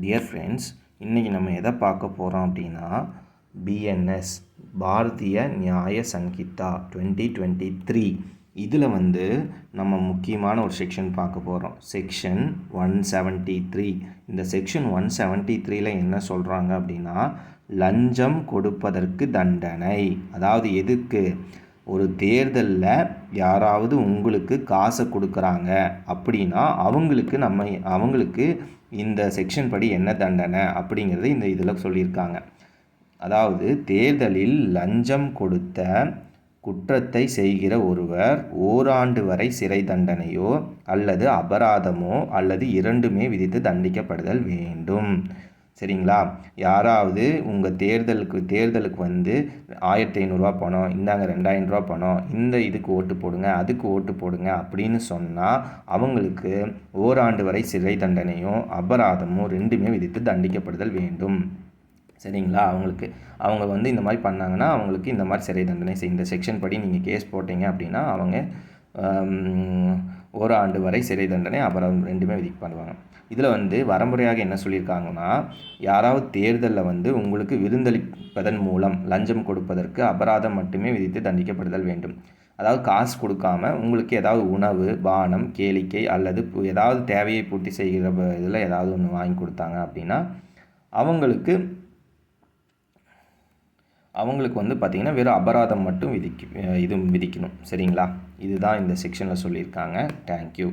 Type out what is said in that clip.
Dear friends இன்றைக்கி நம்ம எதை பார்க்க போகிறோம் அப்படின்னா பிஎன்எஸ் பாரதிய நியாய சங்கீதா டுவெண்ட்டி டுவெண்ட்டி த்ரீ இதில் வந்து நம்ம முக்கியமான ஒரு செக்ஷன் பார்க்க போகிறோம் செக்ஷன் ஒன் செவன்ட்டி த்ரீ இந்த செக்ஷன் ஒன் செவன்ட்டி த்ரீல என்ன சொல்கிறாங்க அப்படின்னா லஞ்சம் கொடுப்பதற்கு தண்டனை. அதாவது எதுக்கு? ஒரு தேர்தலில் யாராவது உங்களுக்கு காசை கொடுக்குறாங்க அப்படின்னா அவங்களுக்கு நம்ம அவங்களுக்கு இந்த செக்ஷன் படி என்ன தண்டனை அப்படிங்கிறது இந்த இதில் சொல்லியிருக்காங்க. அதாவது தேர்தலில் லஞ்சம் கொடுத்த குற்றத்தை செய்கிற ஒருவர் ஓராண்டு வரை சிறை தண்டனையோ அல்லது அபராதமோ அல்லது இரண்டுமே விதித்து தண்டிக்கப்படுதல் வேண்டும். சரிங்களா? யாராவது உங்கள் தேர்தலுக்கு தேர்தலுக்கு வந்து ஆயிரத்தி ஐநூறுரூவா பணம் இந்தாங்க ரெண்டாயிரரூவா பணம் இந்த இதுக்கு ஓட்டு போடுங்க அதுக்கு ஓட்டு போடுங்க அப்படின்னு சொன்னால் அவங்களுக்கு ஓராண்டு வரை சிறை தண்டனையும் அபராதமும் ரெண்டுமே விதித்து தண்டிக்கப்படுதல் வேண்டும். சரிங்களா? அவங்களுக்கு அவங்க வந்து இந்த மாதிரி பண்ணாங்கன்னா அவங்களுக்கு இந்த மாதிரி சிறை தண்டனை இந்த செக்ஷன் படி நீங்கள் கேஸ் போட்டீங்க அப்படின்னா அவங்க ஒரு ஆண்டு வரை சிறை தண்டனை அபராதம் ரெண்டுமே விதிக்க பண்ணுவாங்க. இதில் வந்து வரமுறையாக என்ன சொல்லியிருக்காங்கன்னா யாராவது தேர்தலில் வந்து உங்களுக்கு விருந்தளிப்பதன் மூலம் லஞ்சம் கொடுப்பதற்கு அபராதம் மட்டுமே விதித்து தண்டிக்கப்படுதல் வேண்டும். அதாவது காசு கொடுக்காம உங்களுக்கு ஏதாவது உணவு பானம் கேளிக்கை அல்லது ஏதாவது தேவையை பூர்த்தி செய்கிற இதில் ஏதாவது ஒன்று வாங்கி கொடுத்தாங்க அப்படின்னா அவங்களுக்கு அவங்களுக்கு வந்து பார்த்திங்கன்னா வெறும் அபராதம் மட்டும் விதிக்க இது விதிக்கணும். சரிங்களா? இதுதான் இந்த செக்ஷனில் சொல்லியிருக்காங்க. தேங்க்யூ